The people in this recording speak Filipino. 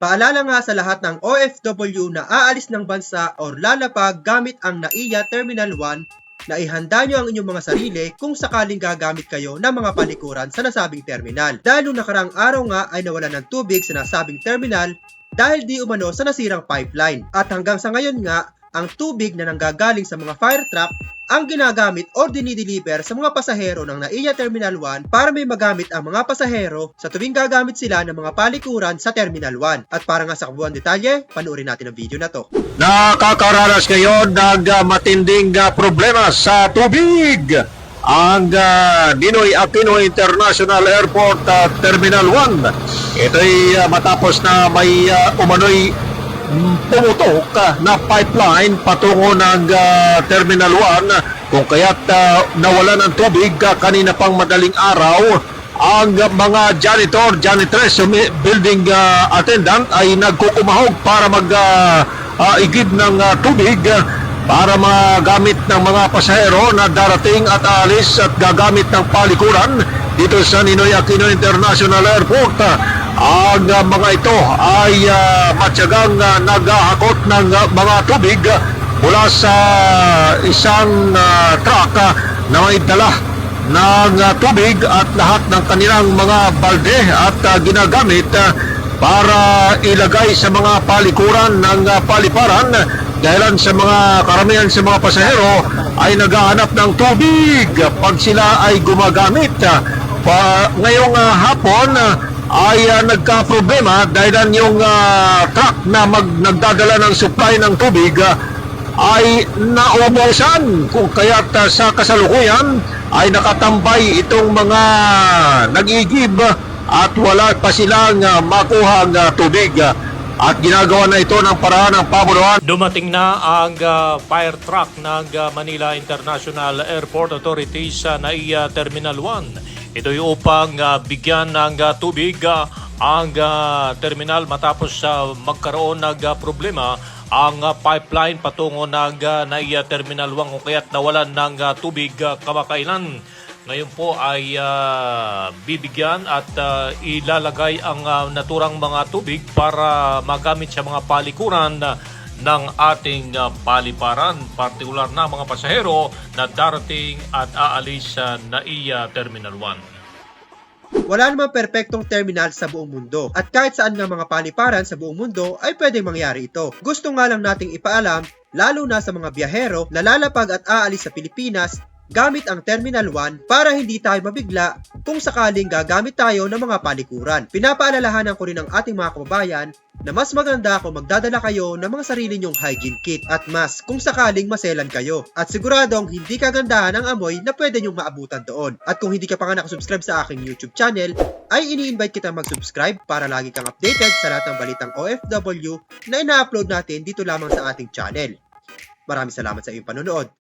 Paalala nga sa lahat ng OFW na aalis ng bansa or lalapag gamit ang NAIA Terminal 1 na ihanda nyo ang inyong mga sarili kung sakaling gagamit kayo ng mga palikuran sa nasabing terminal. Dahil nung nakarang araw nga ay nawalan ng tubig sa nasabing terminal dahil di umano sa nasirang pipeline. At hanggang sa ngayon nga, ang tubig na nanggagaling sa mga fire truck ang ginagamit o dinideliver sa mga pasahero ng NAIA Terminal 1 para may magamit ang mga pasahero sa tuwing gagamit sila ng mga palikuran sa Terminal 1. At para nga sa kabuuan detalye, panoorin natin ang video na to. Nakakaranas ngayon ng ah, matinding ah, problema sa tubig. Ang ah, Ninoy Aquino International Airport ah, Terminal 1. Ito'y ah, matapos na may ah, umano'y pumutok ah, na pipeline patungo ng ah, Terminal 1 kung kaya't ah, nawala ng tubig ah, kanina pang madaling araw ang mga janitor, janitress, sumi- building ah, attendant ay nagkukumahog para mag ah, igib ng ah, tubig para magamit ng mga pasahero na darating at alis at gagamit ng palikuran dito sa Ninoy Aquino International Airport. Ang ah, mga ito ay ah, matyagang ah, naghahakot ng ah, mga tubig ah, mula sa isang ah, truck ah, na may dala ng uh, tubig at lahat ng kanilang mga balde at uh, ginagamit uh, para ilagay sa mga palikuran ng uh, paliparan dahilan sa mga karamihan sa mga pasahero ay naghahanap ng tubig pag sila ay gumagamit. Uh, pa, ngayong uh, hapon uh, ay uh, nagka-problema dahil yung uh, truck na mag, nagdadala ng supply ng tubig uh, ay naubusan. Kung kaya't uh, sa kasalukuyan ay nakatambay itong mga nag-igib at wala pa silang uh, makuhang uh, tubig. At ginagawa na ito ng paraan ng pamuluan Dumating na ang ah, fire truck ng ah, Manila International Airport Authority sa NAIA Terminal 1. Ito'y upang ah, bigyan ng ah, tubig ah, ang ah, terminal matapos sa magkaroon ng ah, problema ang ah, pipeline patungo ng ah, NAIA Terminal 1 kung kaya't nawalan ng ah, tubig ah, kamakailan. Ngayon po ay ah, bibigyan at ah, ilalagay ang ah, naturang mga tubig para magamit sa mga palikuran ah, ng ating ah, paliparan, partikular na mga pasahero na darating at aalis sa NAIA Terminal 1. Wala namang perpektong terminal sa buong mundo at kahit saan nga mga paliparan sa buong mundo ay pwedeng mangyari ito. Gusto nga lang nating ipaalam lalo na sa mga biyahero na lalapag at aalis sa Pilipinas gamit ang Terminal 1 para hindi tayo mabigla kung sakaling gagamit tayo ng mga palikuran. Pinapaalalahanan ko rin ang ating mga kababayan na mas maganda kung magdadala kayo ng mga sarili nyong hygiene kit at mask kung sakaling maselan kayo. At siguradong hindi kagandahan ang amoy na pwede nyong maabutan doon. At kung hindi ka pa nga nakasubscribe sa aking YouTube channel, ay ini-invite kita mag-subscribe para lagi kang updated sa lahat ng balitang OFW na ina-upload natin dito lamang sa ating channel. Maraming salamat sa iyong panonood.